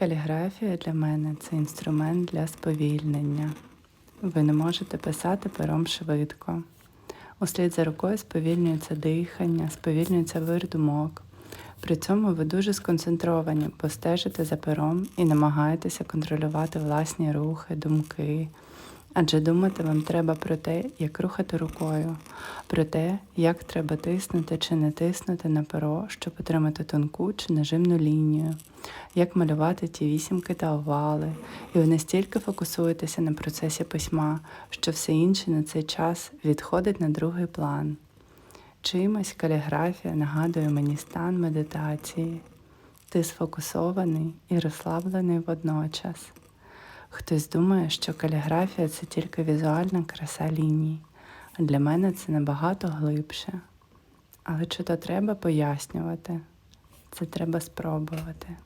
Каліграфія для мене це інструмент для сповільнення. Ви не можете писати пером швидко. Услід за рукою сповільнюється дихання, сповільнюється вир думок. При цьому ви дуже сконцентровані, бо стежите за пером і намагаєтеся контролювати власні рухи, думки. Адже думати вам треба про те, як рухати рукою, про те, як треба тиснути чи не тиснути на перо, щоб отримати тонку чи нажимну лінію, як малювати ті вісімки та овали, і ви настільки фокусуєтеся на процесі письма, що все інше на цей час відходить на другий план. Чимось каліграфія нагадує мені стан медитації. Ти сфокусований і розслаблений водночас. Хтось думає, що каліграфія це тільки візуальна краса ліній, а для мене це набагато глибше. Але чи то треба пояснювати? Це треба спробувати.